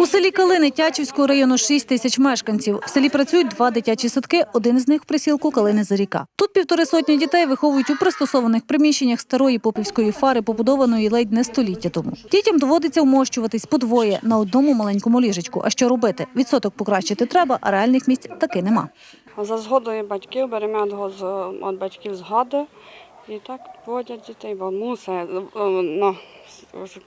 У селі Калини Тячівського району 6 тисяч мешканців. В селі працюють два дитячі садки, один з них присілку Калини Заріка. Тут півтори сотні дітей виховують у пристосованих приміщеннях старої попівської фари, побудованої ледь не століття тому. Дітям доводиться вмощуватись подвоє на одному маленькому ліжечку. А що робити? Відсоток покращити треба, а реальних місць таки нема. За згодою батьків беремо від батьків згоди і так водять дітей, бо мусить. е, Ну,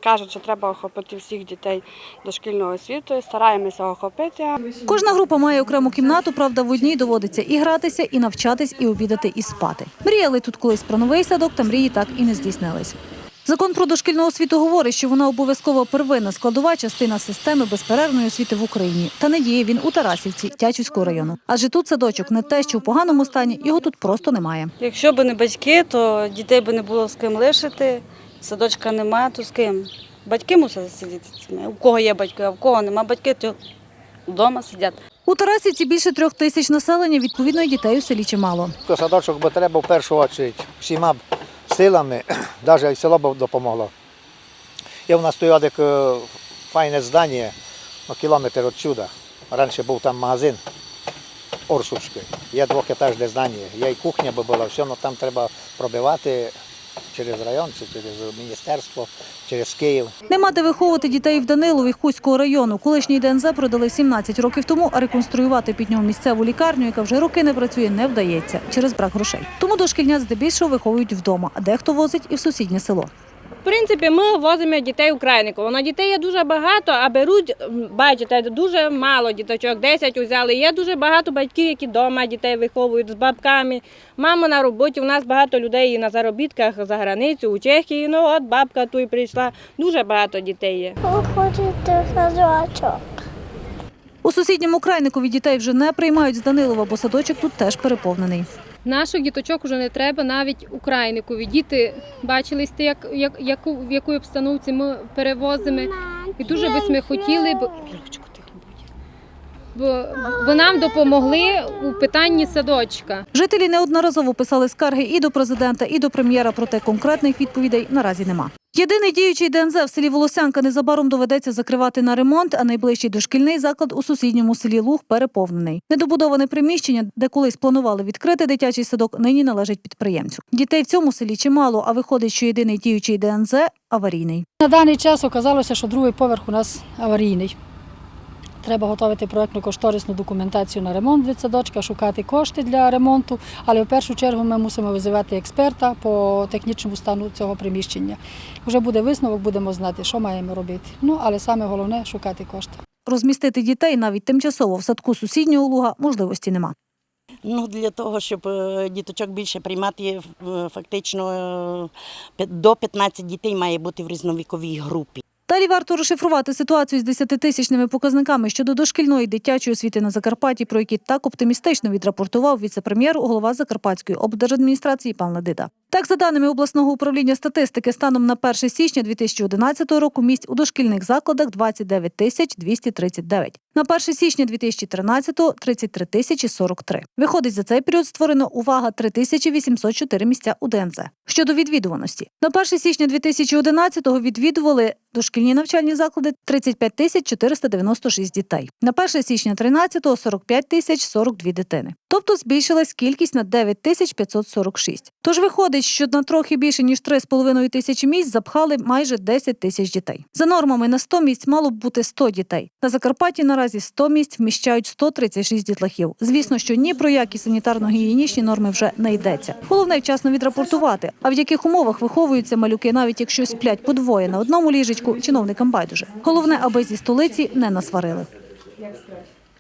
кажуть, що треба охопити всіх дітей дошкільного освіту. Стараємося охопити. Кожна група має окрему кімнату, правда, в одній доводиться і гратися, і навчатись, і обідати, і спати. Мріяли тут колись про новий садок, та мрії так і не здійснились. Закон про дошкільну освіту говорить, що вона обов'язково первинна складова частина системи безперервної освіти в Україні. Та не діє він у Тарасівці, Тячівського району. Адже тут садочок не те, що в поганому стані, його тут просто немає. Якщо б не батьки, то дітей би не було з ким лишити. Садочка немає, то з ким? Батьки мусять сидіти. У кого є батьки, а в кого немає батьки, то вдома сидять. У Тарасівці більше трьох тисяч населення, відповідно, і дітей у селі чимало. Садочок би треба в першу чергу всіма б силами, навіть і село б допомогло. Є в нас стоїть як е, файне здання ну, кілометр відсюди. Раніше був там магазин Орсовський. Є двохетажне здання, є і кухня була, все, але там треба пробивати через район, чи через міністерство, через Київ. Нема де виховувати дітей в Данилові Хуського району. Колишній ДНЗ продали 17 років тому, а реконструювати під нього місцеву лікарню, яка вже роки не працює, не вдається через брак грошей. Тому дошкільнят здебільшого виховують вдома, а дехто возить і в сусіднє село. В принципі, ми возимо дітей у Крайниково. На дітей є дуже багато, а беруть, бачите, дуже мало діточок, 10 взяли. Є дуже багато батьків, які вдома дітей виховують з бабками. Мама на роботі, у нас багато людей і на заробітках за границю, у Чехії. Ну от бабка тут прийшла. Дуже багато дітей є. В садочок. У сусідньому крайникові дітей вже не приймають з Данилова, бо садочок тут теж переповнений. Наших діточок вже не треба навіть україникові. Діти бачили, як, як, яку, в якій обстановці ми перевозимо. І дуже би ми хотіли, б. Бо, нам допомогли у питанні садочка. Жителі неодноразово писали скарги і до президента, і до прем'єра, проте конкретних відповідей наразі нема. Єдиний діючий ДНЗ в селі Волосянка незабаром доведеться закривати на ремонт, а найближчий дошкільний заклад у сусідньому селі Луг переповнений. Недобудоване приміщення, де колись планували відкрити дитячий садок, нині належить підприємцю. Дітей в цьому селі чимало, а виходить, що єдиний діючий ДНЗ аварійний. На даний час оказалося, що другий поверх у нас аварійний. Треба готувати проєктно-кошторисну документацію на ремонт дитсадочка, шукати кошти для ремонту, але в першу чергу ми мусимо визивати експерта по технічному стану цього приміщення. Вже буде висновок, будемо знати, що маємо робити. Ну, але саме головне шукати кошти. Розмістити дітей навіть тимчасово в садку сусіднього луга можливості нема. Ну, для того, щоб е, діточок більше приймати, е, фактично е, до 15 дітей має бути в різновіковій групі. Далі варто розшифрувати ситуацію з 10-тисячними показниками щодо дошкільної дитячої освіти на Закарпатті, про які так оптимістично відрапортував віце-прем'єр, голова Закарпатської облдержадміністрації пан Ледида. Так, за даними обласного управління статистики, станом на 1 січня 2011 року місць у дошкільних закладах 29 тисяч 239. На 1 січня 2013 – 33 тисячі 43. Виходить, за цей період створено, увага, 3 тисячі 804 місця у ДНЗ. Щодо відвідуваності. На 1 січня 2011-го відвідували дошкільні навчальні заклади 35 тисяч 496 дітей. На 1 січня 13-го – 45 тисяч 42 дитини. Тобто збільшилась кількість на 9 тисяч 546. Тож виходить, що на трохи більше ніж 3,5 тисячі місць запхали майже 10 тисяч дітей. За нормами на 100 місць мало б бути 100 дітей. На Закарпатті наразі 100 місць вміщають 136 дітлахів. Звісно, що ні про які санітарно-гігієнічні норми вже не йдеться. Головне вчасно відрапортувати, а в яких умовах виховуються малюки, навіть якщо сплять по двоє на одному ліжечку, чиновникам байдуже. Головне, аби зі столиці не насварили.